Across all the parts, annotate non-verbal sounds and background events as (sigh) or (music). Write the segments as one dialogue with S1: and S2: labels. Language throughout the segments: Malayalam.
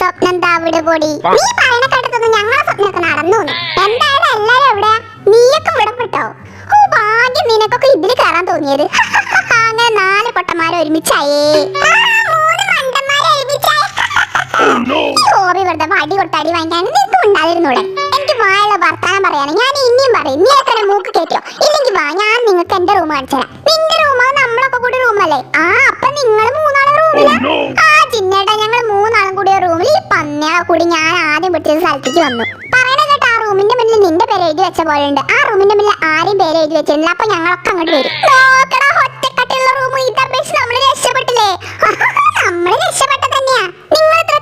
S1: സ്വപ്നം താവിടെ പൊടി. നീ പറയണ കേട്ടതൊന്നും ഞങ്ങളെ സ്വപ്നമൊക്കെ നടന്നു. എന്തായാലും എല്ലാരും എവിടെയാ നീയൊക്കെ വിടപ്പെട്ടോ ഓ ഭാഗ്യം നിനക്കൊക്കെ ഇതിൽ കയറാൻ തോന്നിയത്. (laughs) അങ്ങനെ നാല് പൊട്ടന്മാരെ ഒരുമിച്ചായേ. ഹോബി വെറുതെ വടി വാങ്ങിക്കാൻ നിനക്ക് ഉണ്ടായിരുന്നൂടെ. എനിക്ക് വായുള്ള വർത്താനം ഞാൻ ഇനിയും പറയും. നീ എത്ര മൂക്ക് ഇല്ലെങ്കിൽ വാ ഞാൻ നിങ്ങൾക്ക് എന്റെ റൂം കാണിച്ചു തരാം. നിന്റെ റൂം നമ്മളൊക്കെ കൂടി റൂമല്ലേ? ആ അപ്പൊ നിങ്ങൾ മൂന്നാളും റൂമിലാ? ആ ചിന്നേട്ടാ ഞങ്ങൾ മൂന്നാളും പന്നിയാളെ കൂടി ഞാൻ ആദ്യം പിടിച്ച സ്ഥലത്തേക്ക് വന്നു. പറയണ കേട്ടോ ആ റൂമിന്റെ മുന്നിൽ നിന്റെ പേര് എഴുതി വെച്ച പോലെ ഉണ്ട്. ആ റൂമിന്റെ മുന്നിൽ ആരെയും പേര് എഴുതി വെച്ചിരുന്നില്ല. അപ്പൊ ഞങ്ങളൊക്കെ അങ്ങോട്ട് വരും. നമ്മൾ രക്ഷപ്പെട്ടില്ലേ? (laughs) നമ്മൾ രക്ഷപ്പെട്ട തന്നെയാ. നിങ്ങൾ ഇത്ര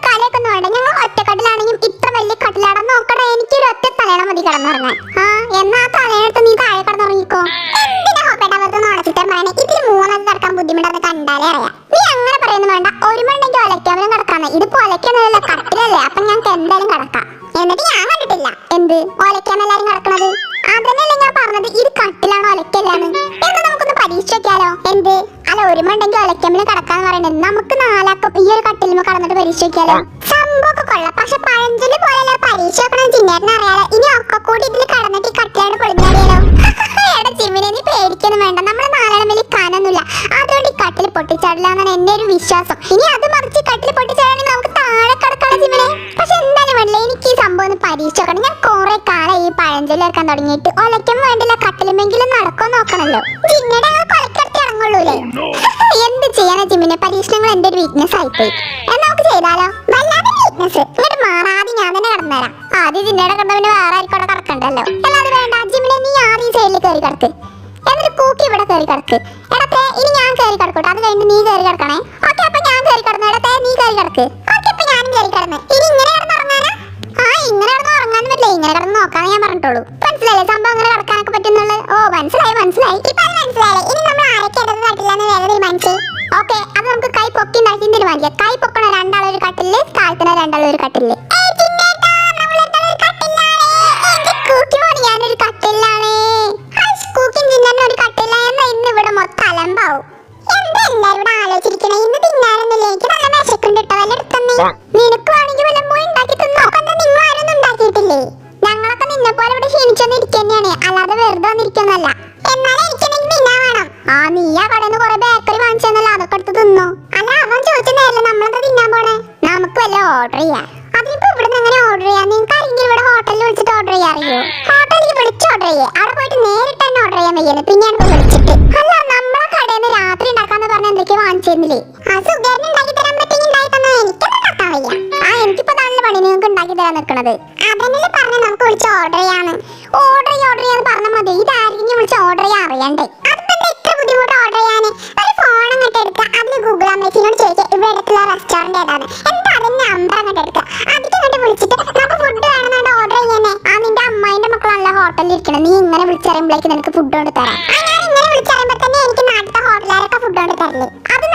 S1: ഞങ്ങൾ ഇത്ര വലിയ കട്ടിലാടാൻ നോക്കടാ എനിക്കൊരു ഒറ്റ തലയുടെ മതി കിടന്നുറങ്ങാൻ. ആ എന്നാ തലയെടുത്ത് നീ കിടക്കാന്ന് ഇത് പൊലക്കാന്നല്ല കട്ടിലല്ലേ? അപ്പൊ ഞങ്ങൾക്ക് എന്തായാലും കിടക്കാം. എന്നിട്ട് ഞാൻ കണ്ടിട്ടില്ല. എന്ത്? ഒലയ്ക്കാന്നെല്ലാരും കിടക്കണത്? അതന്നെയല്ലേ ഞാൻ പറഞ്ഞത്. ഇത് കട്ടിലാണോ ഒലയ്ക്കല്ലാന്ന്. എന്ന് നമുക്കൊന്ന് പരീക്ഷ എന്ത്? അല്ല ഒരു മണ്ടെങ്കിൽ ഒലക്കമ്മിൽ കിടക്കാന്ന് പറയുന്നത്. നമുക്ക് നാലാക്കും ഈ ഒരു കട്ടിലുമ്പോ കടന്നിട്ട് പരീക്ഷ സംഭവമൊക്കെ കൊള്ളാം. പക്ഷെ പഴഞ്ചൊല്ലി പോലെയല്ല പരീക്ഷ വെക്കണം അറിയാലോ. ഇനി ഒക്കെ കൂടി ഇതിൽ കടന്നിട്ട് ഈ കട്ടിലാണ് പൊളിഞ്ഞാടിയാലോ? (laughs) എടാ നീ വേണ്ട. നമ്മുടെ നാലാളം കനൊന്നുമില്ല കാനൊന്നുമില്ല. അതുകൊണ്ട് ഈ കട്ടിൽ പൊട്ടിച്ചാടില്ല എന്നാണ് എന്റെ ഒരു വിശ്വാസം. ഇനി തുടങ്ങിയിട്ട് ഒലയ്ക്കാൻ വേണ്ടില്ല കട്ടിലുമെങ്കിലും നടക്കോ നോക്കണല്ലോ. ചിന്നയുടെ ഞങ്ങൾ കൊലക്കടത്തി ഇറങ്ങുള്ളൂലേ (laughs) എന്ത് ചെയ്യാനാ ജിമ്മിനെ പരീക്ഷണങ്ങൾ എന്റെ ഒരു വീക്ക്നെസ് ആയിപ്പോയി. എന്നാ നമുക്ക് ചെയ്താലോ? വല്ലാതെ വീക്ക്നെസ് ഇങ്ങോട്ട് മാറാതെ ഞാൻ തന്നെ കടന്നുതരാം ആദ്യം ജിന്നയുടെ കണ്ട പിന്നെ വേറെ ആയിക്കോടെ കിടക്കണ്ടല്ലോ. അല്ലാതെ വേണ്ട. ജിമ്മിനെ നീ ആദ്യം സൈഡിൽ കയറി കിടക്ക്. എന്നിട്ട് കൂക്കി ഇവിടെ കയറി കിടക്ക്. എടത്തെ ഇനി ഞാൻ കയറി കിടക്കട്ടെ. അത് കഴിഞ്ഞ് നീ കയറി കിടക്കണേ. ഓക്കെ അപ്പൊ ഞാൻ കയറി കിടന്നു. എടത്തെ നീ കയറി കിടക്ക്. ഓക്കെ അപ്പൊ ഞാനും കയറി കിടന്നേ. ഇനി ഇങ്ങനെ കിടന്നുറങ്ങാനാ ആ ഇങ്ങനെ കിടന്ന് ഉറങ്ങാൻ പറ്റില്ല. ഇങ്ങനെ കിടന്ന് നോക്കാന്ന് ഞാൻ പറഞ്ഞിട്ടുള്ളൂ. മനസ്സിലായില്ലേ സംഭവം അങ്ങനെ നടക്കാനൊക്കെ പറ്റുന്നുള്ളത് ഓ മനസ്സിലായി മനസ്സിലായി ഇപ്പൊ അത് മനസ്സിലായില്ലേ ഇനി നമ്മൾ ആരൊക്കെ ഇടത് തട്ടില്ലെന്ന് വേറെ തീരുമാനിച്ചു ഓക്കെ അത് നമുക്ക് കൈ പൊക്കി ഉണ്ടാക്കി തീരുമാനിക്കാം കൈ പൊക്കണ രണ്ടാളൊരു കട്ടിൽ താഴ്ത്തണ രണ്ടാളൊരു കട്ടിൽ കട്ടിലാണ്. ഞാനൊരു ഒരു ഇന്ന് ഇവിടെ മൊത്തം അലമ്പാവും. എന്താ എല്ലാരും ഇവിടെ ആലോചിച്ചിരിക്കണേ? ഇന്ന് തിന്നാനൊന്നുമില്ല. എനിക്ക് നല്ല വിശക്കുണ്ട് ട്ടോ. വല്ല എടുത്തന്നേ. നിനക്ക് വേണമെങ്കിൽ വല്ല പോയി ഉണ്ടാക്കി തിന്നോ. നിങ്ങൾ ആരും ഒന്നും ഉണ്ടാക്കിയിട്ടില്ലേ? ഞങ്ങളൊക്കെ നിന്നെ പോലെ ഇവിടെ ക്ഷീണിച്ചൊന്നും ഇരിക്കുന്നതാണ് അല്ലാതെ വെറുതെ വന്നിരിക്കുന്നല്ല എന്നാലും എനിക്കെനിക്ക് തിന്നാൻ വേണം. ആ നീ ആ കടയിൽ നിന്ന് കുറെ ബേക്കറി വാങ്ങിച്ചെന്നല്ലോ അതൊക്കെ എടുത്ത് തിന്നു. അല്ല അവൻ ചോദിച്ച നേരല്ല നമ്മളെന്താ തിന്നാൻ പോണേ? നമുക്ക് വല്ല ഓർഡർ ചെയ്യാം. അതിനിപ്പോ ഇവിടെ നിന്ന് എങ്ങനെ ഓർഡർ ചെയ്യാം? നിങ്ങൾക്ക് ആരെങ്കിലും ഇവിടെ ഹോട്ടലിൽ വിളിച്ചിട്ട് ഓർഡർ ചെയ്യാൻ അറിയോ? ഹോട്ടലിൽ വിളിച്ച് ഓർഡർ ചെയ്യേ. അവിടെ പോയിട്ട് നേരിട്ട് തന്നെ ഓർഡർ ചെയ്യാൻ വയ്യല്ലോ. പിന്നെയാണ് വിളിച്ചിട്ട്. അല്ല നമ്മളെ കടയിൽ നിന്ന് രാത്രി ഉണ്ടാക്കാന്ന് പറഞ്ഞ എന്തൊക്കെയാ വാങ്ങിച്ചിരുന്നില്ലേ. നിങ്ങൾക്ക് ഉണ്ടാക്കി തരാൻ നിൽക്കണത്. അതന്നല്ലേ പറഞ്ഞു നമുക്ക് വിളിച്ച് ഓർഡർ ചെയ്യാന്ന്. ഓർഡർ ചെയ്യാൻ ഓർഡർ ചെയ്യാന്ന് പറഞ്ഞാൽ മതി. ഇതായിരിക്കും വിളിച്ച് ഓർഡർ ചെയ്യാൻ അറിയണ്ടേ. എത്ര ബുദ്ധിമുട്ട് ഓർഡർ ഒരു ഫോൺ അങ്ങോട്ട് എടുക്കുക അതിൽ ഗൂഗിൾ അമ്മച്ചിനോട് ചോദിക്കുക ഇവിടെ അടുത്തുള്ള റെസ്റ്റോറന്റ് ഏതാണ്? എന്താ അതിന്റെ നമ്പർ അങ്ങോട്ട് എടുക്കുക അങ്ങോട്ട് വിളിച്ചിട്ട് നമുക്ക് ഫുഡ് വേണമെന്നുണ്ട് ഓർഡർ ചെയ്യാനേ ആ നിന്റെ അമ്മായിന്റെ മക്കളല്ല ഹോട്ടലിൽ ഇരിക്കണം. നീ ഇങ്ങനെ വിളിച്ചറിയുമ്പോഴേക്ക് നിനക്ക് ഫുഡ് കൊണ്ട് തരാം. ഇങ്ങനെ തന്നെ എനിക്ക് ഫുഡ് അത്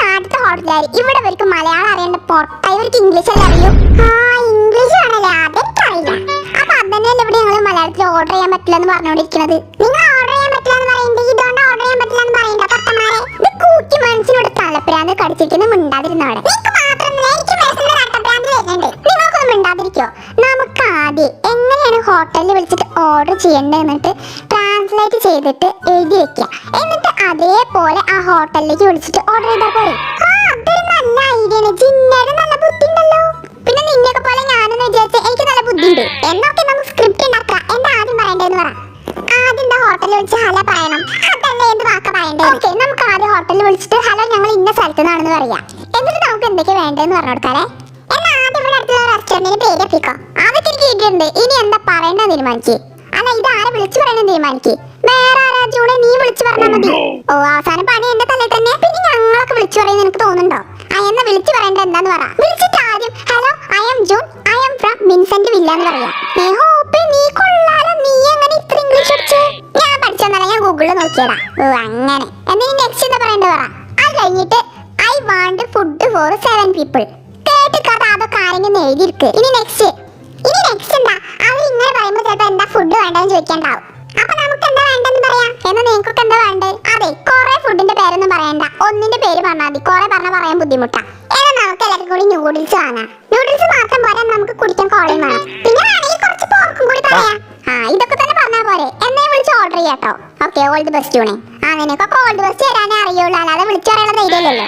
S1: ഇവിടെ മലയാളം ഇംഗ്ലീഷ് അല്ലേ അറിയൂ. ആ പറ്റില്ല എന്ന് പറഞ്ഞുകൊണ്ടിരിക്കുന്നത് നിങ്ങൾ ഓർഡർ ചെയ്യാൻ പറ്റില്ല എന്ന് പറയുന്നത് ഇതുകൊണ്ട് ഓർഡർ ചെയ്യാൻ പറ്റില്ല എന്ന് പറയണ്ട പത്തമാരെ ഇത് കൂക്കി മനസ്സിനോട് തലപ്പിരാന്ന് കടിച്ചിരിക്കുന്ന മിണ്ടാതിരുന്നവിടെ നിങ്ങൾക്കൊന്നും മിണ്ടാതിരിക്കോ? നമുക്ക് ആദ്യം എങ്ങനെയാണ് ഹോട്ടലിൽ വിളിച്ചിട്ട് ഓർഡർ ചെയ്യേണ്ടത് എന്നിട്ട് ട്രാൻസ്ലേറ്റ് ചെയ്തിട്ട് എഴുതി വെക്കുക എന്നിട്ട് അതേപോലെ ആ ഹോട്ടലിലേക്ക് വിളിച്ചിട്ട് ഓർഡർ ചെയ്താൽ പോരെ. നല്ല ഐഡിയ ആണ്. നല്ല ബുദ്ധി പിന്നെ നിന്നെയൊക്കെ പോലെ ഞാനെന്ന് വിചാരിച്ച എനിക്ക് നല്ല ബുദ്ധിയുണ്ട്. എന്നൊക്കെ സ്ഥലത്ത് പറയാ. എന്നിട്ട് നമുക്ക് എന്തൊക്കെ വേണ്ടതെന്ന് പറഞ്ഞു കൊടുക്കാലേ എന്നാ ആദ്യം ഇവിടെ അടുത്തുള്ള റെസ്റ്റോറന്റിന് പേര് എത്തിക്കോ അതൊക്കെ കിട്ടിയിട്ടുണ്ട് ഇനി എന്താ പറയണ്ടെന്ന് തീരുമാനിക്ക്. അല്ല ഇത് ആരെ വിളിച്ചു പറയണെന്ന് തീരുമാനിക്ക്? വേറെ ആരാ നീ വിളിച്ചു പറഞ്ഞാൽ മതി. ഓ അവസാനം പണി എന്റെ തലയിൽ തന്നെ. പിന്നെ ഞങ്ങളൊക്കെ വിളിച്ചു പറയുന്നത് എനിക്ക് തോന്നുന്നുണ്ടോ? ആ എന്നെ വിളിച്ചു പറയേണ്ടത് എന്താന്ന് പറ. വിളിച്ചിട്ട് ആദ്യം hello I am June I am from Vincent villa എന്ന് പറയാം. നീ കൊള്ളാലോ. നീ എങ്ങനെ ഇത്ര ഇംഗ്ലീഷ് പഠിച്ചു? ഞാൻ പഠിച്ചെന്നല്ല ഞാൻ ഗൂഗിളിൽ നോക്കിയടാ ഓ അങ്ങനെ. എന്നാ നീ നെക്സ്റ്റ് എന്താ പറയേണ്ടത് പറ. അത് കഴിഞ്ഞിട്ട് want food for seven people കേട്ട് കഥ അതൊക്കെ ആരെങ്കിലും എഴുതിയിരിക്ക്. ഇനി നെക്സ്റ്റ് ഇനി നെക്സ്റ്റ് എന്താ? അവർ ഇങ്ങനെ പറയുമ്പോൾ ചിലപ്പോൾ എന്താ ഫുഡ് വേണ്ടതെന്ന് ചോദിക്കണ്ടാവും. അപ്പൊ നമുക്ക് എന്താ വേണ്ടെന്ന് പറയാം? എന്നാ നിങ്ങൾക്കൊക്കെ എന്താ വേണ്ടത്? അതെ കുറെ ഫുഡിന്റെ പേരൊന്നും പറയണ്ട. ഒന്നിന്റെ പേര് പറഞ്ഞാൽ മതി. കുറെ പറഞ്ഞാൽ പറയാൻ ബുദ്ധിമുട്ടാ. എന്നാൽ നമുക്ക് എല്ലാവർക്കും കൂടി നൂഡിൽസ് വാങ്ങാം. നൂഡിൽസ് മാത്രം പോരാ നമുക്ക് കുടിക്കാൻ കോളയും വേണം പിന്നെ വേണമെങ്കിൽ കുറച്ച് പോർക്കും കൂടി പറയാം. ആ ഇതൊക്കെ തന്നെ പറഞ്ഞാൽ പോരെ. എന്നെ വിളിച്ച് ഓർഡർ ചെയ്യാട്ടോ ഓക്കെ ഓൾ ദി ബെസ്റ്റ് അങ്ങനെയൊക്കെ ആ നിനക്കൊക്കെ ഓൾ അറിയുള്ളൂ. അല്ലാതെ വിളിച്ചു പറയാനുള്ള ധൈര്യമില്ലല്ലോ.